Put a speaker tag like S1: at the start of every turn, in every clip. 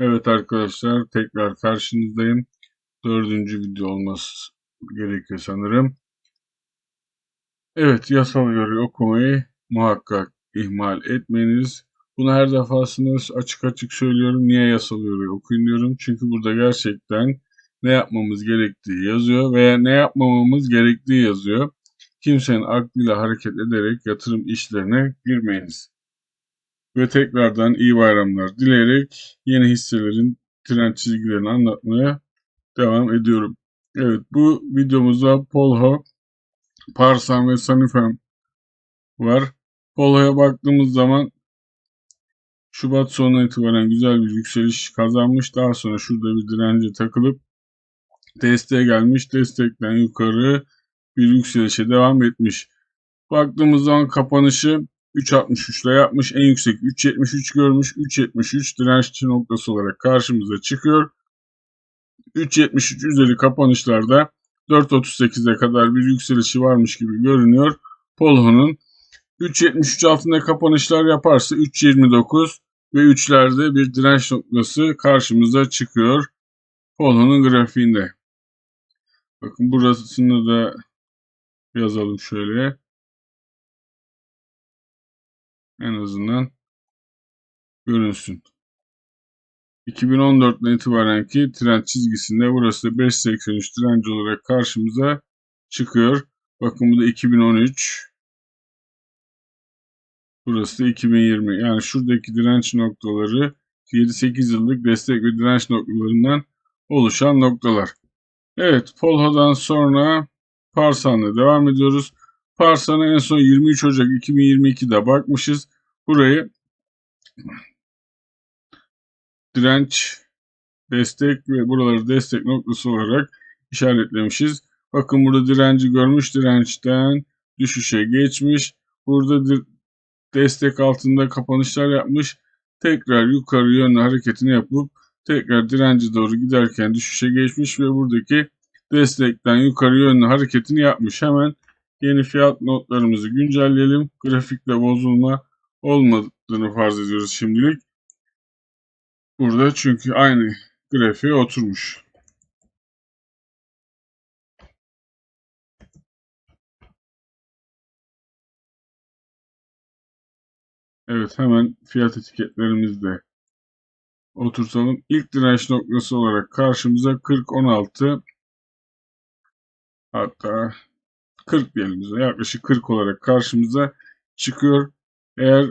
S1: Evet arkadaşlar tekrar karşınızdayım. Dördüncü video olması gerekiyor sanırım. Evet yasal göre okumayı muhakkak ihmal etmeyiniz. Bunu her defasında açık açık söylüyorum. Niye yasal göre okuyun diyorum. Çünkü burada gerçekten ne yapmamız gerektiği yazıyor veya ne yapmamamız gerektiği yazıyor. Kimsenin aklıyla hareket ederek yatırım işlerine girmeyiniz ve tekrardan iyi bayramlar dileyerek yeni hisselerin trend çizgilerini anlatmaya devam ediyorum. Evet bu videomuzda Polho, Parsan ve Sanifem var. Polho'ya baktığımız zaman Şubat sonuna itibaren güzel bir yükseliş kazanmış. Daha sonra şurada bir dirence takılıp desteğe gelmiş. Destekten yukarı bir yükselişe devam etmiş. Baktığımız zaman kapanışı 3.63 ile yapmış. En yüksek 3.73 görmüş. 3.73 direnççi noktası olarak karşımıza çıkıyor. 3.73 üzeri kapanışlarda 4.38'e kadar bir yükselişi varmış gibi görünüyor. Polho'nun 3.73 altında kapanışlar yaparsa 3.29 ve 3'lerde bir direnç noktası karşımıza çıkıyor. Polho'nun grafiğinde. Bakın burasını da yazalım şöyle. En azından görünsün. 2014'ten itibaren ki trend çizgisinde burası da 5.83 direnç olarak karşımıza çıkıyor. Bakın bu da 2013. Burası da 2020. Yani şuradaki direnç noktaları 7-8 yıllık destek ve direnç noktalarından oluşan noktalar. Evet, Polho'dan sonra Parsan'la devam ediyoruz. Parsan'a en son 23 Ocak 2022'de bakmışız. Burayı direnç, destek ve buraları destek noktası olarak işaretlemişiz. Bakın burada direnci görmüş, dirençten düşüşe geçmiş. Burada destek altında kapanışlar yapmış. Tekrar yukarı yönlü hareketini yapıp tekrar direnci doğru giderken düşüşe geçmiş ve buradaki destekten yukarı yönlü hareketini yapmış. Hemen Yeni fiyat notlarımızı güncelleyelim. Grafikle bozulma olmadığını farz ediyoruz şimdilik. Burada çünkü aynı grafiğe oturmuş. Evet hemen fiyat etiketlerimizde oturtalım. İlk direnç noktası olarak karşımıza 40.16 hatta 40 diyelim bize. Yaklaşık 40 olarak karşımıza çıkıyor. Eğer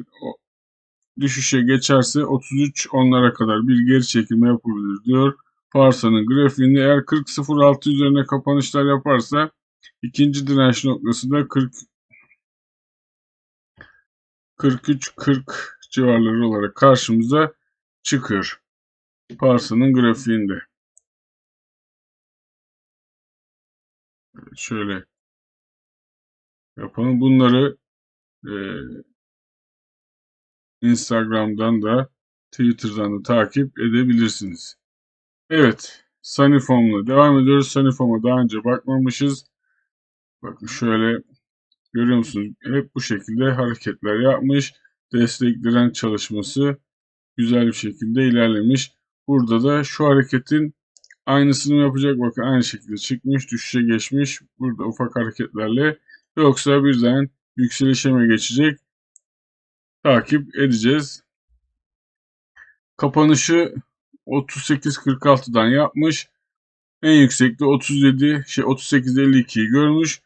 S1: düşüşe geçerse 33 onlara kadar bir geri çekilme yapabilir diyor. Parsa'nın grafiğinde eğer 40.06 üzerine kapanışlar yaparsa ikinci direnç noktası da 40 43-40 civarları olarak karşımıza çıkıyor. Parsa'nın grafiğinde. Şöyle yapalım. Bunları e, Instagram'dan da Twitter'dan da takip edebilirsiniz. Evet. Sunnyfoam'la devam ediyoruz. Sunnyfoam'a daha önce bakmamışız. Bakın şöyle görüyor musunuz? Hep bu şekilde hareketler yapmış. Destek direnç çalışması güzel bir şekilde ilerlemiş. Burada da şu hareketin aynısını yapacak. Bakın aynı şekilde çıkmış, düşüşe geçmiş. Burada ufak hareketlerle Yoksa birden yükselişe mi geçecek? Takip edeceğiz. Kapanışı 38.46'dan yapmış. En yüksekte 37 şey 38.52'yi görmüş.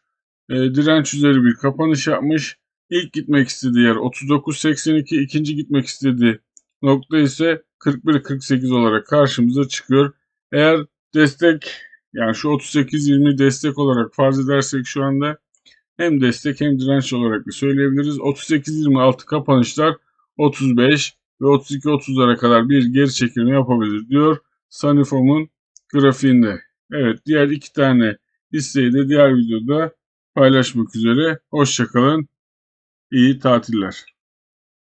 S1: E, direnç üzeri bir kapanış yapmış. İlk gitmek istediği yer 39.82, ikinci gitmek istediği nokta ise 41.48 olarak karşımıza çıkıyor. Eğer destek yani şu 38.20 destek olarak farz edersek şu anda hem destek hem direnç olarak da söyleyebiliriz. 38-26 kapanışlar 35 ve 32-30'lara kadar bir geri çekilme yapabilir diyor Sunnyfoam'un grafiğinde. Evet diğer iki tane listeyi de diğer videoda paylaşmak üzere. Hoşçakalın. İyi tatiller.